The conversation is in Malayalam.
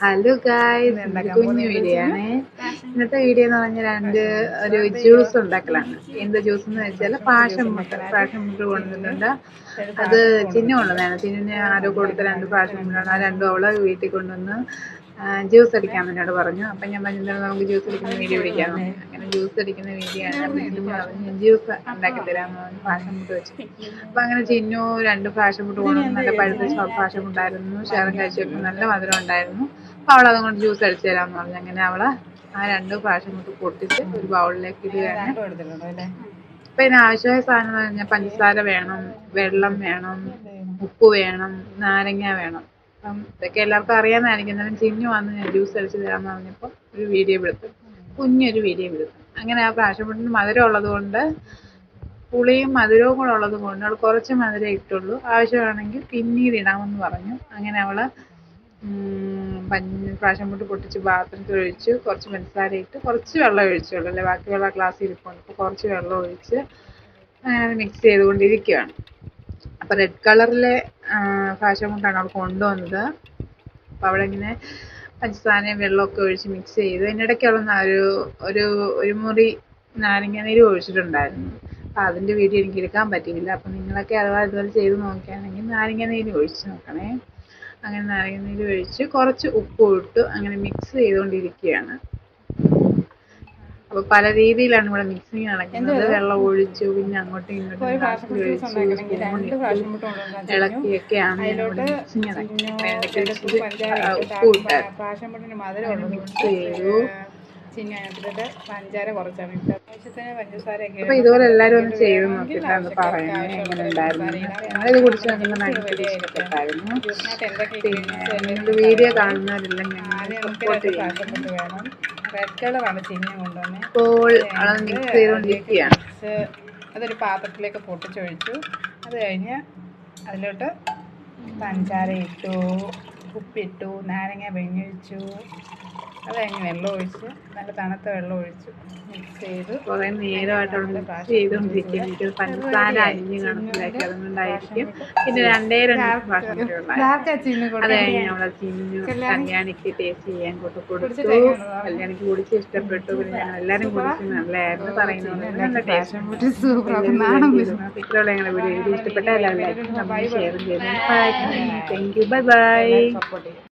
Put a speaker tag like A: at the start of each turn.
A: ഹലോ ഗായ്സ് കുഞ്ഞു വീഡിയോ ആണ് ഇന്നത്തെ വീഡിയോ എന്ന് പറഞ്ഞാൽ രണ്ട് ഒരു ജ്യൂസ് ഉണ്ടാക്കലാണ്. എന്ത് ജ്യൂസ് എന്ന് വെച്ചാൽ പാഷൻ മുട്ട പാഷൻ മുട്ട കൊണ്ടുവന്നിട്ടുണ്ട്. അത് കൊണ്ടുവന്നതാണ്. ചിന്നിന് ആരോ കൊടുത്ത രണ്ട് പാഷൻ മുട്ടാണ് ആ രണ്ടും അവൾ വീട്ടിൽ കൊണ്ടുവന്ന് ജ്യൂസ് അടിക്കാൻ എന്നോട് പറഞ്ഞു. അപ്പം ഞാൻ പറഞ്ഞു നമുക്ക് ജ്യൂസ് അടിക്കുന്ന വീഡിയോ പിടിക്കാം. അങ്ങനെ ജ്യൂസ് അടിക്കുന്ന വീഡിയോ ആണ്. ജ്യൂസ് ഉണ്ടാക്കി തരാമെന്ന് പറഞ്ഞു പാഷൻ മുട്ട വെച്ചു. അപ്പം അങ്ങനെ ചിന്നു രണ്ട് പാഷൻ മുട്ട കൊണ്ടുവന്ന് നല്ല പഴുത്ത പാഷൻ മുട്ടായിരുന്നു. ഷേറും കഴിച്ചു നല്ല മധുരം ഉണ്ടായിരുന്നു. അപ്പോൾ അവളതുകൊണ്ട് ജ്യൂസ് അടിച്ചു തരാമെന്ന് പറഞ്ഞു. അങ്ങനെ അവൾ ആ രണ്ട് പ്രാവശ്യം കൊണ്ട് പൊട്ടിച്ച് ഒരു ബൗളിലേക്ക് ഇടുകയാണ് ഇതിന് ആവശ്യമായ സാധനം എന്ന് പറഞ്ഞാൽ പഞ്ചസാര വേണം വെള്ളം വേണം ഉപ്പ് വേണം നാരങ്ങ വേണം. അപ്പം ഇതൊക്കെ എല്ലാവർക്കും അറിയാമെന്നായിരിക്കും എന്നാലും ചിന്നു വന്ന് ഞാൻ ജ്യൂസ് അടിച്ച് തരാമെന്ന് പറഞ്ഞപ്പോൾ ഒരു വീഡിയോ എടുത്തു. കുഞ്ഞൊരു വീഡിയോ എടുത്തു. അങ്ങനെ ആ പ്രാവശ്യം പൊട്ടിന് മധുരം ഉള്ളത് കൊണ്ട് പുളിയും മധുരവും കൂടെ ഉള്ളത് കൊണ്ട് അവൾ കുറച്ച് മധുരം ഇട്ടുള്ളൂ. ആവശ്യമാണെങ്കിൽ പിന്നീട് ഇടാമെന്ന് പറഞ്ഞു. അങ്ങനെ അവൾ പാഷൻ മുട്ട് പൊട്ടിച്ച് പാത്രത്തിൽ ഒഴിച്ച് കുറച്ച് പഞ്ചസാര ഇട്ട് കുറച്ച് വെള്ളം ഒഴിച്ചുള്ളൂ. അല്ലേ? ബാക്കി വെള്ളം ഗ്ലാസ്സിൽ ഇരിപ്പുണ്ട്. അപ്പോൾ കുറച്ച് വെള്ളം ഒഴിച്ച് അങ്ങനെ മിക്സ് ചെയ്തുകൊണ്ടിരിക്കുകയാണ്. അപ്പോൾ റെഡ് കളറിലെ പാഷൻ മുട്ടാണ് അവൾ കൊണ്ടുവന്നത്. അപ്പോൾ അവിടെ ഇങ്ങനെ പഞ്ചസാരയും വെള്ളമൊക്കെ ഒഴിച്ച് മിക്സ് ചെയ്തു അതിനിടയ്ക്ക് അവൾ ഒരു ഒരു ഒരു മുറി നാരങ്ങ നീര് ഒഴിച്ചിട്ടുണ്ടായിരുന്നു. അപ്പോൾ അതിന്റെ വീഡിയോ എനിക്ക് എടുക്കാൻ പറ്റിയില്ല. അപ്പോൾ നിങ്ങളൊക്കെ അഥവാ ഇതുപോലെ ചെയ്ത് നോക്കുകയാണെങ്കിൽ നാരങ്ങ നീര് ഒഴിച്ച് നോക്കണേ. അങ്ങനെ നാരങ്ങ നീര് ഒഴിച്ച് കുറച്ച് ഉപ്പും ഇട്ട് അങ്ങനെ മിക്സ് ചെയ്തുകൊണ്ടിരിക്കുകയാണ് അപ്പോൾ പല രീതിയിലാണ് ഇവിടെ മിക്സിങ് നടക്കുന്നത്. വെള്ളം ഒഴിച്ചു പിന്നെ അങ്ങോട്ടും ഇങ്ങോട്ടും ഗ്ലാസ്സിൽ ഒഴിച്ചു ഇളക്കിയൊക്കെയാണ് ഇവിടെ മിക്സിങ് നടക്കുന്നത്. ഉപ്പ് ഇട്ടായിരുന്നു മിക്സ് ചെയ്തു.
B: ചിന്നിട്ട് പഞ്ചാര കുറച്ചാണ്. ഇട്ടത് ആവശ്യത്തിന് പഞ്ചസാരയൊക്കെ
A: അപ്പൊ ഇതുപോലെ ഒന്ന് ചെയ്ത് നോക്കിയിട്ടാണ് പറയുന്നത് എങ്ങനെ ഉണ്ടായിരുന്നു? ഞങ്ങളിത് കുടിച്ച് ഭയങ്കര ഇഷ്ടപ്പെട്ടായിരുന്നു. പിന്നെ വീഡിയോ കാണുന്നവരെല്ലാം ഞങ്ങൾ
B: ആദ്യം
A: സപ്പോർട്ട് ചെയ്യും
B: വേണം. റെഡ് കളറാണ് കൊണ്ടുവന്നത്
A: അത് മിക്സ് ചെയ്തുകൊണ്ടിരിക്കുകയാണ്.
B: അതൊരു പാത്രത്തിലേക്ക് പൊട്ടിച്ചൊഴിച്ചു. അത് കഴിഞ്ഞ് അതിലോട്ട് പഞ്ചാര ഇട്ടു. ഉപ്പിട്ടു നാരങ്ങ പിഴിഞ്ഞൊഴിച്ചു അത് കഴിഞ്ഞ് വെള്ളം ഒഴിച്ച് നല്ല തണുത്ത വെള്ളം ഒഴിച്ച് മിക്സ് ചെയ്ത്
A: കുറേ പഞ്ചസാര അരിഞ്ഞ് കണക്കിലാക്കി. അതുകൊണ്ടായിരിക്കും. പിന്നെ രണ്ടേ രണ്ട് കല്യാണിക്ക് ടേസ്റ്റ് ചെയ്യാൻ കൊണ്ട് കൊടുത്തു കല്യാണിക്ക് കുടിച്ച് ഇഷ്ടപ്പെട്ടു. പിന്നെ ഞങ്ങൾ എല്ലാവരും കുടിച്ച് നല്ലതായിരുന്നു പറയുന്നത്. നല്ല ടേസ്റ്റ് ഇത്രയുള്ള ഞങ്ങളുടെ വീഡിയോ. ഇഷ്ടപ്പെട്ട എല്ലാവരും ഷെയർ ചെയ്തു thank you bye bye
B: support ചെയ്യും